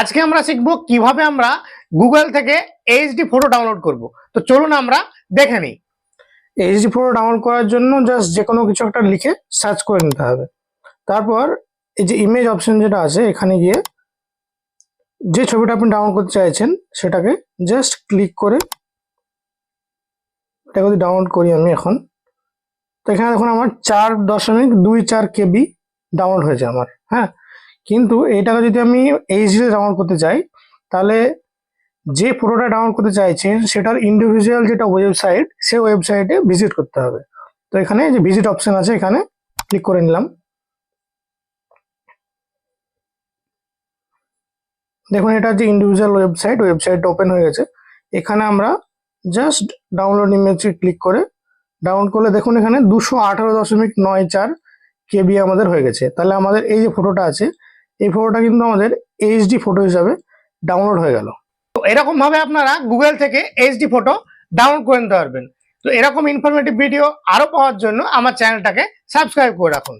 আজকে আমরা শিখব কীভাবে আমরা গুগল থেকে এইচডি ফটো ডাউনলোড করব। তো চলুন আমরা দেখে নিই। এইচডি ফটো ডাউনলোড করার জন্য জাস্ট যে কোনো কিছু একটা লিখে সার্চ করে নিতে হবে। তারপর এই যে ইমেজ অপশন যেটা আছে, এখানে গিয়ে যে ছবিটা আপনি ডাউনলোড করতে চাইছেন, সেটাকে জাস্ট ক্লিক করে এটা যদি ডাউনলোড করি আমি এখন, তো এখানে দেখুন আমার চার দশমিক দুই চার কেবি ডাউনলোড হয়েছে আমার হ্যাঁ? কিন্তু এইটাকে যদি আমি এইচডি ডাউনলোড করতে চাই, তাহলে যে ফটোটা ডাউনলোড করতে চাইছেন, সেটার ইন্ডিভিজুয়াল যেটা ওয়েবসাইট সেই ওয়েবসাইটে ভিজিট করতে হবে। তো এখানে যে ভিজিট অপশন আছে, এখানে ক্লিক করে নিলাম। দেখুন, এটা যে ইন্ডিভিজুয়াল ওয়েবসাইট ওয়েবসাইটটা ওপেন হয়ে গেছে। এখানে আমরা জাস্ট ডাউনলোড ইমেজে ক্লিক করে ডাউনলোড করলে দেখুন, এখানে দুশো আঠারো দশমিক নয় চার কেবি আমাদের হয়ে গেছে। তাহলে আমাদের এই যে ফটোটা আছে এই ফটোটা কিন্তু আমাদের এইচডি ফটো হিসাবে ডাউনলোড হয়ে গেল। তো এরকম ভাবে আপনারা গুগল থেকে এইচডি ফটো ডাউনলোড করে নিতে পারবেন। তো এরকম ইনফরমেটিভ ভিডিও আরও পাওয়ার জন্য আমার চ্যানেলটাকে সাবস্ক্রাইব করে রাখুন।